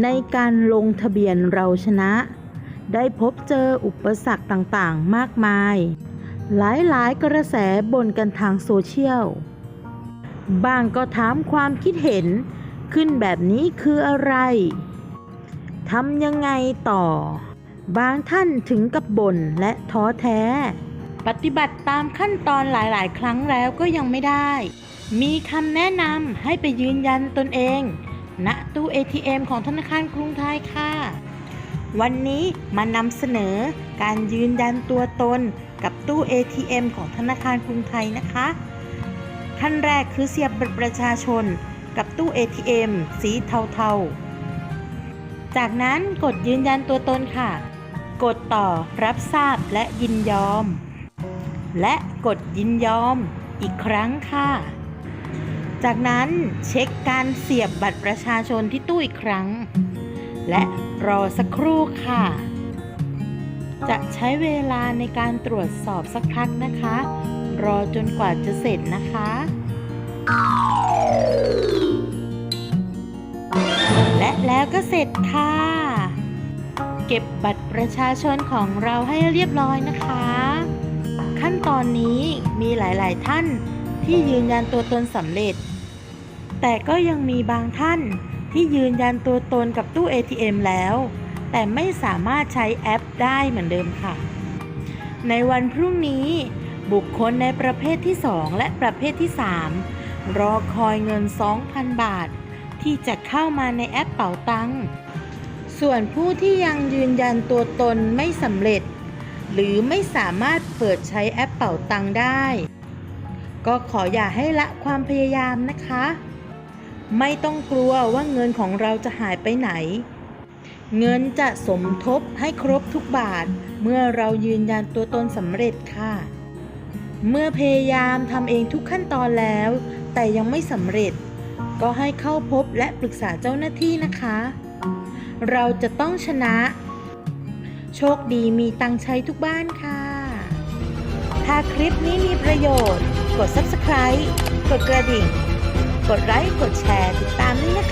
ในการลงทะเบียนเราชนะ ได้พบเจออุปสรรคต่างๆ มากมาย หลายๆ กระแสบนกันทางโซเชียล บางก็ถามความคิดเห็นขึ้นแบบนี้คืออะไรทำยังไงต่อ บางท่านถึงกับบ่นและท้อแท้ ปฏิบัติตามขั้นตอนหลายๆ ครั้งแล้วก็ยังไม่ได้ มีคำแนะนำให้ไปยืนยันตนเอง ณตู้ ATM ของธนาคารกรุงไทยค่ะ วันนี้มานำเสนอการยืนยันตัวตนกับตู้ ATM ของธนาคารกรุงไทยนะคะ ขั้นแรกคือเสียบบัตรประชาชนกับตู้ ATM สีเทาๆ จากนั้นกดยืนยันตัวตนค่ะ กดต่อรับทราบและยินยอม และกดยินยอมอีกครั้งค่ะ จากนั้นเช็คการเสียบบัตรประชาชนที่ตู้อีกครั้ง และรอสักครู่ค่ะ จะใช้เวลาในการตรวจสอบสักพักนะคะ รอจนกว่าจะเสร็จนะคะ และแล้วก็เสร็จค่ะ เก็บบัตรประชาชนของเราให้เรียบร้อยนะคะ ขั้นตอนนี้มีหลาย ๆ ท่าน ที่ยืนยันตัวตนสำเร็จ แต่ก็ยังมีบางท่านที่ยืนยันตัวตนกับตู้ ATM แล้ว แต่ไม่สามารถใช้แอปได้เหมือนเดิมค่ะ ในวันพรุ่งนี้ บุคคลในประเภทที่ 2 และประเภทที่ 3 รอคอยเงิน 2,000 บาท ที่จะเข้ามาในแอปเป๋าตังค์ส่วนผู้ที่ยังยืนยันตัวตนไม่สำเร็จ หรือไม่สามารถเปิดใช้แอปเป๋าตังค์ได้ ก็ขออย่าให้ละความพยายามนะคะ ไม่ต้องกลัวว่าเงินของเราจะหายไปไหน เงินจะสมทบให้ครบทุกบาท เมื่อเรายืนยันตัวตนสำเร็จค่ะ เมื่อพยายามทำเองทุกขั้นตอนแล้ว แต่ยังไม่สำเร็จ ก็ให้เข้าพบและปรึกษาเจ้าหน้าที่นะคะ เราจะต้องชนะ โชคดีมีตังใช้ทุกบ้านค่ะ ถ้าคลิปนี้มีประโยชน์ กด subscribe กดกระดิ่ง กดไลค์ กดแชร์ ติดตามด้วยนะคะ